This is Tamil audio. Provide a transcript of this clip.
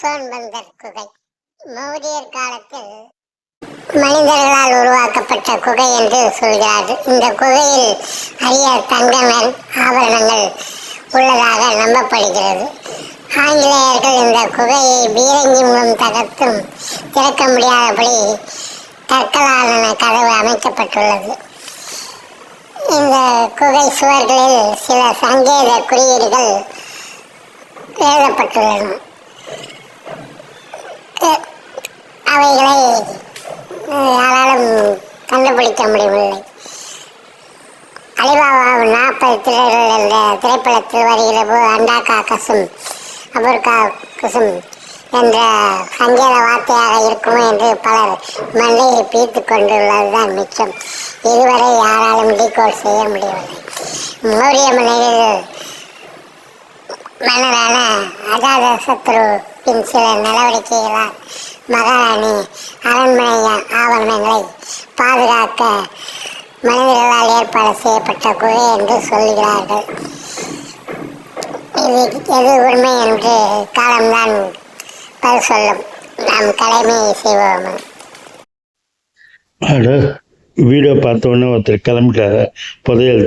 சோன்பந்தர் குகை மௌரியர் காலத்தில் மனிதர்களால் உருவாக்கப்பட்ட குகை என்று சொல்கிறார்கள். இந்த குகையில் அரிய தங்கங்கள் ஆபரணங்கள் உள்ளதாக நம்பப்படுகிறது. ஆங்கிலேயர்கள் இந்த குகையை பீரங்கி மூலம் தகர்த்தும் திறக்க முடியாதபடி கற்களாலான கதவு அமைக்கப்பட்டுள்ளது. இந்த குகை சுவர்களில் சில சங்கேத குறியீடுகள் எழுதப்பட்டுள்ளன. அவைகளை யாராலும் கண்டுபிடிக்க முடியவில்லை. அலிபாபா நாற்பது திரைகள் என்ற திரைப்படத்தில் வருகிற போது அண்டாக்கா கசும் அபுர்கா குசும் என்ற சங்கேத வார்த்தையாக இருக்குமோ என்று பலர் மண்டையை பீத்து கொண்டுள்ளதுதான் மிச்சம். இதுவரை யாராலும் டீகோட் செய்ய முடியவில்லை. மௌரிய மன்னரில் மன்னரான அஜாத சத்ருவின் சில நடவடிக்கைகளால் மகாராணி அரண்மனை ஆவணங்களை பாதுகாக்க மனிதர்களால் ஏற்பாடு செய்யப்பட்ட குகை என்று சொல்கிறார்கள். இது எது உண்மை என்று காலம்தான் பதில் சொல்லும். நாம் கடமையை செய்வோம். வீடியோ பார்த்த உடனே ஒருத்தர் கிளம்பிட்டாரு. புதையல்